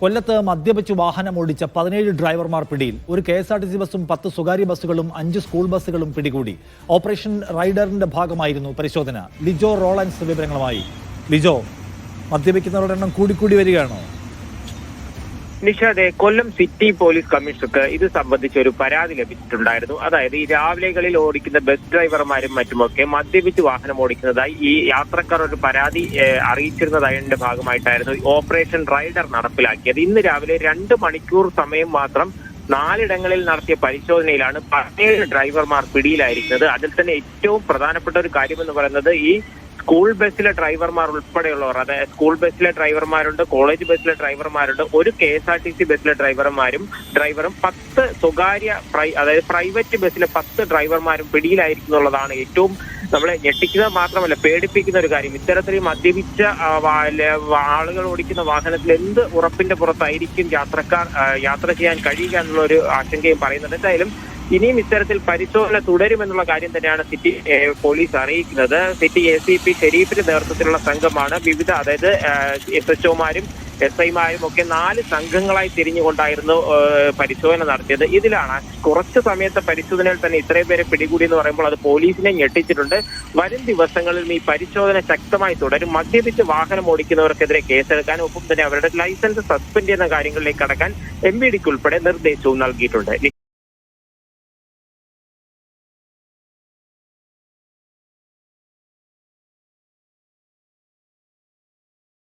കൊല്ലത്ത് മദ്യപിച്ച് വാഹനം ഓടിച്ച പതിനേഴ് ഡ്രൈവർമാർ പിടിയിൽ. ഒരു K S R T C ബസ്സും പത്ത് സ്വകാര്യ ബസ്സുകളും അഞ്ച് സ്കൂൾ ബസ്സുകളും പിടികൂടി. ഓപ്പറേഷൻ റൈഡറിന്റെ ഭാഗമായിരുന്നു പരിശോധന. ലിജോ റോളൻസ് വിവരങ്ങളുമായി. ലിജോ മദ്യപിക്കുന്നവരുടെ എണ്ണം കൂടിക്കൂടി വരികയാണോ? നിഷാദെ കൊല്ലം സിറ്റി പോലീസ് കമ്മീഷണർക്ക് ഇത് സംബന്ധിച്ച് ഒരു പരാതി ലഭിച്ചിട്ടുണ്ടായിരുന്നു. അതായത് ഈ രാവിലെകളിൽ ഓടിക്കുന്ന ബസ് ഡ്രൈവർമാരും മറ്റുമൊക്കെ മദ്യപിച്ച് വാഹനം ഓടിക്കുന്നതായി ഈ യാത്രക്കാർ ഒരു പരാതി അറിയിച്ചിരുന്നതായതിന്റെ ഭാഗമായിട്ടായിരുന്നു ഓപ്പറേഷൻ റൈഡർ നടപ്പിലാക്കിയത്. ഇന്ന് രാവിലെ രണ്ട് മണിക്കൂർ സമയം മാത്രം നാലിടങ്ങളിൽ നടത്തിയ പരിശോധനയിലാണ് പതിനേഴ് ഡ്രൈവർമാർ പിടിയിലായിരിക്കുന്നത്. അതിൽ തന്നെ ഏറ്റവും പ്രധാനപ്പെട്ട ഒരു കാര്യം എന്ന് പറയുന്നത് ഈ സ്കൂൾ ബസ്സിലെ ഡ്രൈവർമാർ ഉൾപ്പെടെയുള്ളവർ അതായത് സ്കൂൾ ബസ്സിലെ ഡ്രൈവർമാരുണ്ട് കോളേജ് ബസ്സിലെ ഡ്രൈവർമാരുണ്ട് ഒരു K S R T C ബസ്സിലെ ഡ്രൈവർമാരും ഡ്രൈവറും പത്ത് സ്വകാര്യ അതായത് പ്രൈവറ്റ് ബസ്സിലെ പത്ത് ഡ്രൈവർമാരും പിടിയിലായിരിക്കും എന്നുള്ളതാണ് ഏറ്റവും നമ്മളെ ഞെട്ടിക്കുന്നത് മാത്രമല്ല പേടിപ്പിക്കുന്ന ഒരു കാര്യം. ഇത്തരത്തിൽ മദ്യപിച്ച ആളുകൾ ഓടിക്കുന്ന വാഹനത്തിൽ എന്ത് ഉറപ്പിന്റെ പുറത്തായിരിക്കും യാത്രക്കാർ യാത്ര ചെയ്യാൻ കഴിയുക എന്നുള്ള ഒരു ആശങ്കയും പറയുന്നുണ്ട്. എന്തായാലും ഇനിയും ഇത്തരത്തിൽ പരിശോധന തുടരുമെന്നുള്ള കാര്യം തന്നെയാണ് സിറ്റി പോലീസ് അറിയിക്കുന്നത്. സിറ്റി എ സി പി ഷെരീഫിന്റെ നേതൃത്വത്തിലുള്ള സംഘമാണ് വിവിധ അതായത് എസ് എച്ച് ഒമാരും എസ് ഐമാരും ഒക്കെ നാല് സംഘങ്ങളായി തിരിഞ്ഞുകൊണ്ടായിരുന്നു പരിശോധന നടത്തിയത്. ഇതിലാണ് കുറച്ച് സമയത്തെ പരിശോധനയിൽ തന്നെ ഇത്രയും പേരെ പിടികൂടി എന്ന് പറയുമ്പോൾ അത് പോലീസിനെ ഞെട്ടിച്ചിട്ടുണ്ട്. വരും ദിവസങ്ങളിൽ ഈ പരിശോധന ശക്തമായി തുടരും. മദ്യപിച്ച് വാഹനം ഓടിക്കുന്നവർക്കെതിരെ കേസെടുക്കാനും ഒപ്പം തന്നെ അവരുടെ ലൈസൻസ് സസ്പെൻഡ് ചെയ്യുന്ന കാര്യങ്ങളിലേക്ക് കടക്കാൻ എം ബി ഡിക്ക് ഉൾപ്പെടെ നിർദ്ദേശവും നൽകിയിട്ടുണ്ട്.